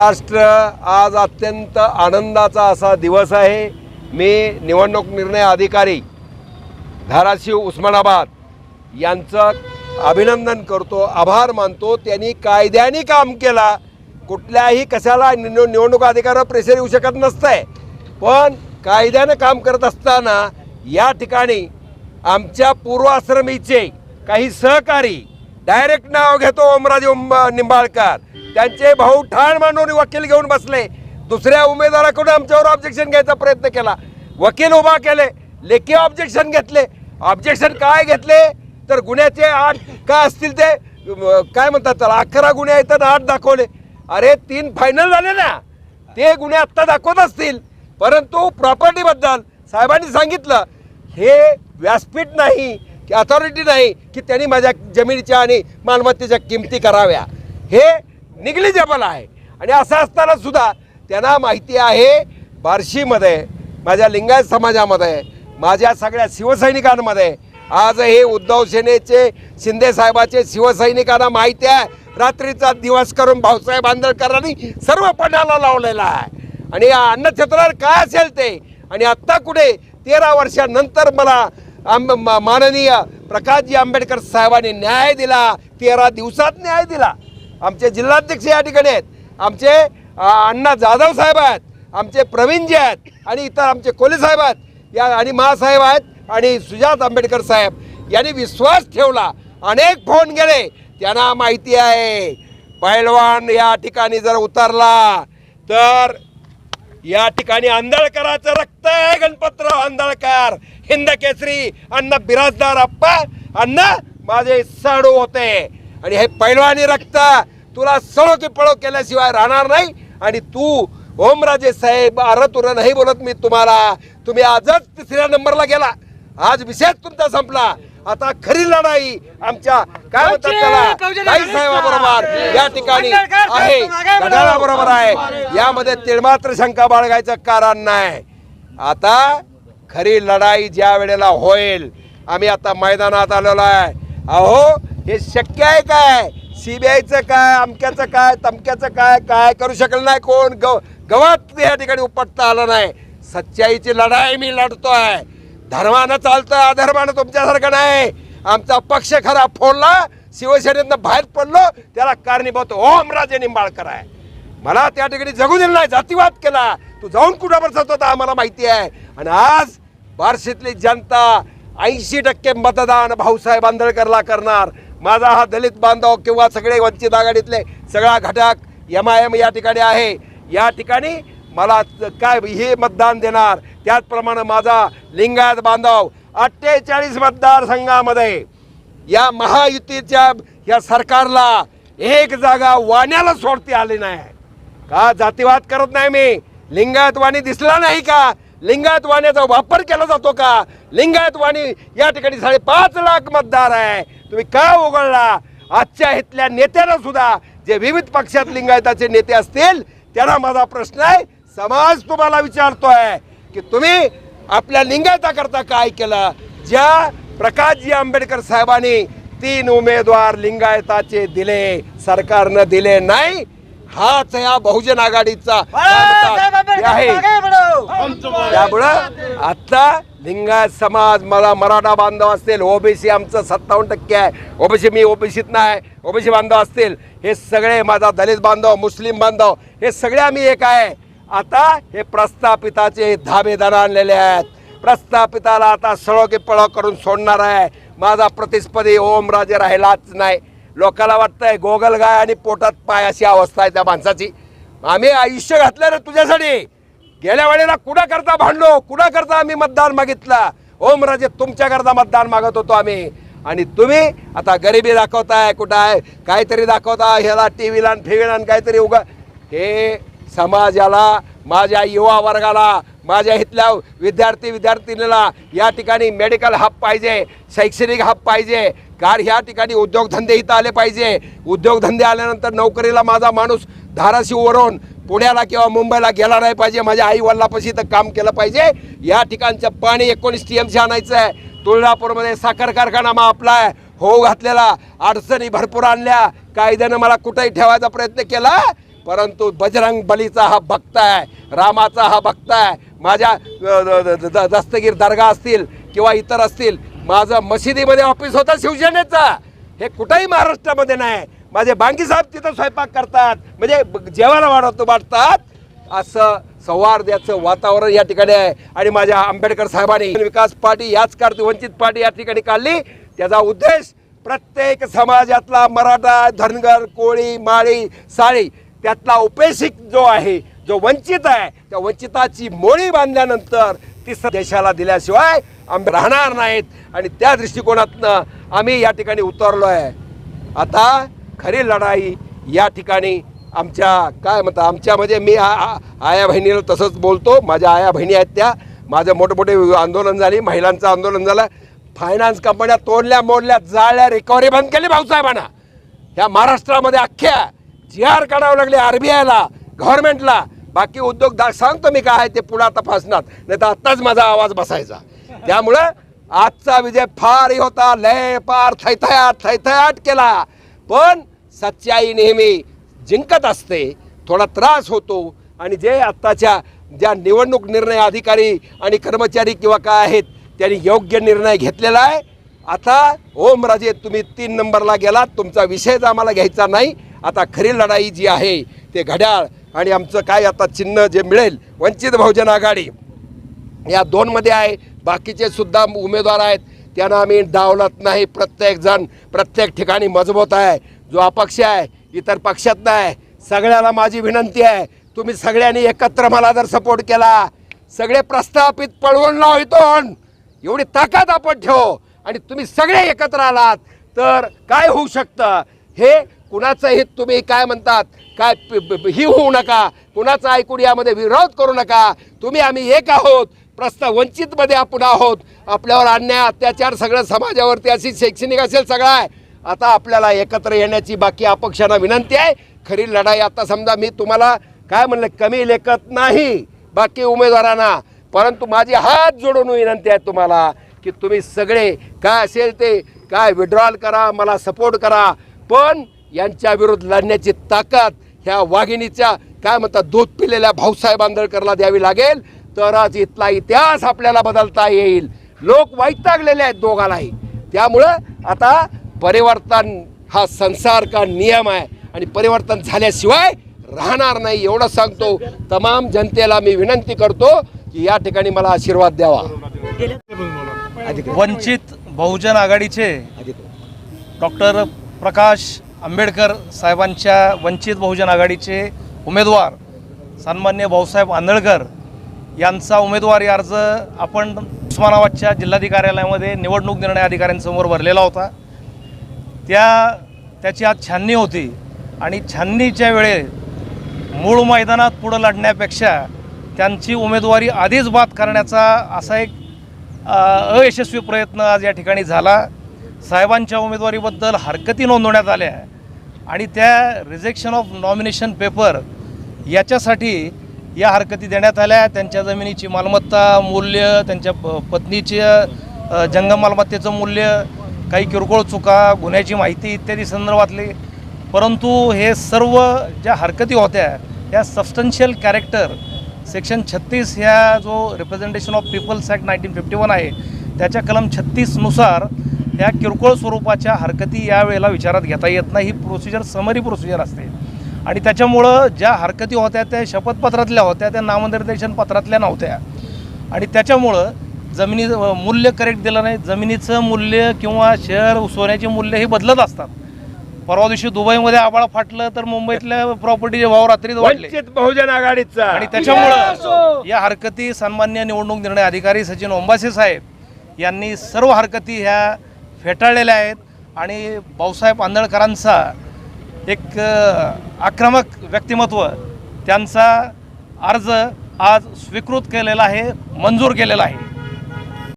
महाराष्ट्र आज अत्यंत आनंदाचा असा दिवस आहे. मी निवडणूक निर्णय अधिकारी धाराशिव उस्मानाबाद यांचं अभिनंदन करतो आभार मानतो. त्यांनी कायद्याने काम केला. कुठल्याही कशाला निव निवडणूक अधिकारावर प्रेशर येऊ शकत नसतंय. पण कायद्यानं काम करत असताना या ठिकाणी आमच्या पूर्वाश्रमीचे काही सहकारी डायरेक्ट नाव घेतो ओमराजे निंबाळकर. त्यांचे भाऊ ठाण मांडून वकील घेऊन बसले. दुसऱ्या उमेदवाराकडून आमच्यावर ऑब्जेक्शन घ्यायचा प्रयत्न केला. वकील उभा केले लेखी ऑब्जेक्शन घेतले. ऑब्जेक्शन काय घेतले? तर गुन्ह्याचे आठ काय असतील ते काय म्हणतात त्याला? अकरा गुन्हे आहेत तर आठ दाखवले. अरे तीन फायनल झाले ना. ते गुन्हे आत्ता दाखवत असतील. परंतु प्रॉपर्टीबद्दल साहेबांनी सांगितलं हे व्यासपीठ नाही की अथॉरिटी नाही की त्यांनी माझ्या जमिनीच्या आणि मालमत्तेच्या किमती कराव्या. हे निग्लिजेबल आहे. आणि असं असताना सुद्धा त्यांना माहिती आहे बार्शीमध्ये माझ्या लिंगायत समाजामध्ये माझ्या सगळ्या शिवसैनिकांमध्ये. आज हे उद्धव सेनेचे शिंदे साहेबाचे शिवसैनिकांना माहिती आहे. रात्रीचा दिवस करून भाऊसाहेब आंदळकरांनी सर्व पणाला लावलेला आहे. आणि या अन्नक्षेत्रावर काय असेल ते? आणि आत्ता कुठे? तेरा वर्षानंतर मला आंब माननीय प्रकाशजी आंबेडकर साहेबांनी न्याय दिला. तेरा दिवसात न्याय दिला. आमचे जिल्हाध्यक्ष या ठिकाणी आहेत. आमचे अण्णा जाधव साहेब आहेत. आमचे प्रवीणजी आहेत आणि इतर आमचे कोले साहेब आहेत. या आणि महासाहेब आहेत आणि सुजात आंबेडकर साहेब. यांनी विश्वास ठेवला. अनेक फोन गेले. त्यांना माहिती आहे. पैलवान या ठिकाणी जर उतरला तर या ठिकाणी आंधळकराचं रक्त आहे गणपतराव आंधळकर. हिंद केसरी अण्णा बिराजदार अप्पा अण्णा माझे साडू होते. आणि हे पैलवानी रक्त तुला सळो की पळो केल्याशिवाय राहणार नाही. आणि तू ओमराजे साहेब अरे तुला नाही बोलत मी तुम्हाला. तुम्ही आजच तिसऱ्या नंबरला गेला. आज विषयच तुमचा संपला. आता खरी लढाई आमच्या काय म्हणतात त्याला? साहेबाबरोबर. या ठिकाणी आहे. बरोबर आहे. यामध्ये तिळमात्र शंका बाळगायचं कारण नाही. आता खरी लढाई ज्या वेळेला होईल आम्ही आता मैदानात आलेलो आहे. अहो हे शक्य आहे काय? सीबीआयचं काय अमक्याचं काय तमक्याचं काय काय करू शकलं नाही कोण? गव गवात या ठिकाणी उपटता आलं नाही. सच्चाईची लढाई मी लढतो आहे धर्मानं चालतं अधर्मानं तुमच्यासारखं नाही. आमचा पक्ष खरा फोडला शिवसेनेनं बाहेर पडलो त्याला कारणीभूत ओमराजे निंबाळकर आहे. मला त्या ठिकाणी जगू दिलं नाही जातीवाद केला. तू जाऊन कुठं बसत होता आम्हाला माहिती आहे. आणि आज बार्शीतली जनता ऐंशी टक्के मतदान भाऊसाहेब आंधळकरला करणार. माझा हा दलित बांधव किंवा सगळे वंचित आघाडीतले सगळा घटक एम आय एम या ठिकाणी आहे. या ठिकाणी मला काय हे मतदान देणार. त्याचप्रमाणे माझा लिंगायत बांधव अठ्ठेचाळीस मतदारसंघामध्ये या महायुतीच्या या सरकारला एक जागा वाण्याला सोडती आली नाही. का जातीवाद करत नाही मी? लिंगायत वाणी दिसला नाही का? लिंगायत वाण्याचा वापर केला जातो का? लिंगायत वाणी या ठिकाणी साडेपाच लाख मतदार आहे. तुम्ही का उघडला? आजच्या इथल्या नेत्यांना सुद्धा जे विविध पक्षात लिंगायताचे नेते असतील त्यांना माझा प्रश्न आहे. समाज तुम्हाला विचारतोय की तुम्ही आपल्या लिंगायताकरता काय केलं? ज्या प्रकाशजी आंबेडकर साहेबांनी तीन उमेदवार लिंगायताचे दिले सरकारनं दिले नाही हाच या बहुजन आघाडीचा आहे. त्यामुळं आता लिंगायत समाज मला मराठा बांधव असतील ओबीसी आमचं सत्तावन्न टक्के आहे. ओबीसी मी ओबीसीत नाही ओबीसी बांधव असतील. हे सगळे माझा दलित बांधव मुस्लिम बांधव हे सगळे आम्ही एक आहे. आता हे प्रस्थापिताचे धाबेदार आणलेले आहेत. प्रस्थापिताला आता सळो की पळो करून सोडणार आहे. माझा प्रतिस्पर्धी ओमराजे राहिलाच नाही. लोकाला वाटतंय गोगल गाय आणि पोटात पाय अशी अवस्था आहे त्या माणसाची. आम्ही आयुष्य घातलं रे तुझ्यासाठी. गेल्या वेळेला कुणा करता भांडलो? कुणा करता आम्ही मतदान मागितलं? ओमराजे तुमच्या करता मतदान मागत होतो आम्ही. आणि तुम्ही आता गरिबी दाखवताय कुठं आहे? काहीतरी दाखवता ह्याला टी व्हीला फिवीला काहीतरी उगा हे समाजाला माझ्या युवा वर्गाला माझ्या इथल्या विद्यार्थी विद्यार्थिनीला या ठिकाणी मेडिकल हब पाहिजे शैक्षणिक हब पाहिजे. कार ह्या ठिकाणी उद्योगधंदे इथं आले पाहिजे उद्योगधंदे आल्यानंतर नोकरीला माझा माणूस धाराशिववरून पुण्याला किंवा मुंबईला गेला नाही पाहिजे माझ्या आई वडिलापाशी इथं काम केलं पाहिजे या ठिकाणचं पाणी एकोणीस टी एमसी आणायचं आहे तुळजापूरमध्ये साखर कारखाना मग आपला आहे हो घातलेला अडचणी भरपूर आणल्या कायद्यानं मला कुठेही ठेवायचा प्रयत्न केला परंतु बजरंग बलीचा हा भक्त आहे रामाचा हा भक्त आहे माझ्या द- द- दस्तगीर दर्गा असतील किंवा इतर असतील माझं मशिदीमध्ये ऑफिस होता शिवसेनेचा. हे कुठंही महाराष्ट्रामध्ये नाही. माझे बांगी साहेब तिथं स्वयंपाक करतात. म्हणजे जेवायला वाढवतो वाटतात असं सौहार्दाचं वातावरण या ठिकाणी आहे. आणि माझ्या आंबेडकर साहेबांनी विकास पार्टी याच काढते वंचित पार्टी या ठिकाणी काढली. त्याचा उद्देश प्रत्येक समाजातला मराठा धनगर कोळी माळी साळी त्यातला उपेक्षित जो आहे जो वंचित आहे त्या वंचिताची मोळी बांधल्यानंतर ती देशाला दिल्याशिवाय आम्ही राहणार नाहीत. आणि त्या दृष्टिकोनातनं आम्ही या ठिकाणी उतरलो आहे आता खरी लढाई या ठिकाणी आमच्या काय म्हणतात आमच्यामध्ये मी आ- आया बहिणीला तसंच बोलतो. माझ्या आया बहिणी आहेत त्या. माझं मोठमोठे आंदोलन झाली महिलांचं आंदोलन झालं. फायनान्स कंपन्या तोडल्या मोडल्या जाळल्या रिकव्हरी बंद केली भाऊसाहेबांना ह्या महाराष्ट्रामध्ये अख्ख्या जी आर काढावं लागले आर बी आयला गव्हर्नमेंटला बाकी उद्योगदार सांगतो मी काय आहे ते पुढे तपासणार. नाही तर आत्ताच माझा आवाज बसायचा. त्यामुळं आजचा विजय फारही होता लय पार थैथयाट थैथयाट केला. पण सच्चाई नेहमी जिंकत असते थोडा त्रास होतो. आणि जे आत्ताच्या ज्या निवडणूक निर्णय अधिकारी आणि कर्मचारी किंवा काय आहेत त्यांनी योग्य निर्णय घेतलेला आहे. आता ओमराजे तुम्ही तीन नंबरला गेलात तुमचा विषयच आम्हाला घ्यायचा नाही. आता खरी लढाई जी आहे ते घड्याळ आणि आमचं काय आता चिन्ह जे मिळेल वंचित बहुजन आघाडी. या दोनमध्ये आहे. बाकीचे सुद्धा उमेदवार आहेत. त्यांना आम्ही डावलत नाही. प्रत्येकजण प्रत्येक ठिकाणी मजबूत आहे. जो अपक्ष आहे इतर पक्षात नाही. सगळ्याला माझी विनंती आहे. तुम्ही सगळ्यांनी एकत्र मला जर सपोर्ट केला सगळे प्रस्थापित पळवून लाव इथून. एवढी ताकद आपण ठेव. आणि तुम्ही सगळे एकत्र आलात तर काय होऊ शकतं? हे कुणाचं हित तुम्ही काय म्हणतात काय ही होऊ नका. कुणाचं ऐकून यामध्ये विरोध करू नका. तुम्ही आम्ही एक आहोत. प्रस्ताव वंचितमध्ये आपण आहोत. आपल्यावर अन्याय अत्याचार सगळं समाजावरती अशी शैक्षणिक असेल सगळं आहे. आता आपल्याला एकत्र येण्याची बाकी अपक्षांना विनंती आहे. खरी लढाई आता समजा मी तुम्हाला काय म्हणलं कमी लेखत नाही बाकी उमेदवारांना. परंतु माझी हात जोडून विनंती आहे तुम्हाला की तुम्ही सगळे काय असेल ते काय विड्रॉल करा मला सपोर्ट करा. पण यांच्या विरुद्ध लढण्याची ताकद ह्या वाघिणीच्या काय म्हणतात दूध पिलेल्या भाऊसाहेब आंदळकरला द्यावी लागेल. तरच इथला इतिहास आपल्याला बदलता येईल. लोक वैतागलेले आहेत दोघालाही. त्यामुळं आता परिवर्तन हा संसार का नियम आहे आणि परिवर्तन झाल्याशिवाय राहणार नाही एवढं सांगतो. तमाम जनतेला मी विनंती करतो की या ठिकाणी मला आशीर्वाद द्यावा. वंचित बहुजन आघाडीचे डॉक्टर प्रकाश आंबेडकर साहेबांच्या वंचित बहुजन आघाडीचे उमेदवार सन्मान्य भाऊसाहेब आंदळकर यांचा उमेदवारी अर्ज आपण उस्मानाबादच्या जिल्हाधिकार्यालयामध्ये निवडणूक निर्णय अधिकाऱ्यांसमोर भरलेला होता. त्या त्याची आज छाननी होती आणि छाननीच्या वेळे मूळ मैदानात पुढं लढण्यापेक्षा त्यांची उमेदवारी आधीच बाद करण्याचा असा एक अयशस्वी प्रयत्न आज या ठिकाणी झाला. साहेबांच्या उमेदवारीबद्दल हरकती नोंदवण्यात आल्या आणि त्या रिजेक्शन ऑफ नॉमिनेशन पेपर याच्यासाठी या हरकती देण्यात आल्या. त्यांच्या जमिनीची मालमत्ता मूल्य त्यांच्या प पत्नीचे जंगम मालमत्तेचं मूल्य काही किरकोळ चुका गुन्ह्याची माहिती इत्यादी संदर्भातले. परंतु हे सर्व ज्या हरकती होत्या या सबस्टन्शियल कॅरेक्टर सेक्शन छत्तीस ह्या जो representation of people's act nineteen fifty one आहे त्याच्या कलम छत्तीसनुसार ह्या किरकोळ स्वरूपाच्या हरकती यावेळेला विचारात घेता येत नाही. ही प्रोसिजर समरी प्रोसिजर असते. आणि त्याच्यामुळं ज्या हरकती होत्या त्या शपथपत्रातल्या होत्या त्या नामनिर्देशन पत्रातल्या नव्हत्या. आणि त्याच्यामुळं जमिनी मूल्य करेक्ट दिलं नाही. जमिनीचं मूल्य किंवा शहर सोन्याचे मूल्य हे बदलत असतात. परवा दिवशी दुबईमध्ये आबाळ फाटलं तर मुंबईतल्या प्रॉपर्टीचे भाव रात्रीत वाढले. वंचित बहुजन आघाडीचा. आणि त्याच्यामुळं या हरकती सन्मान्य निवडणूक निर्णय अधिकारी सचिन ओंबासे साहेब यांनी सर्व हरकती ह्या फेटाळलेल्या आहेत. आणि भाऊसाहेब आंदळकरांचा एक आक्रमक व्यक्तिमत्व त्यांचा अर्ज आज स्वीकृत केलेला आहे मंजूर केलेला आहे.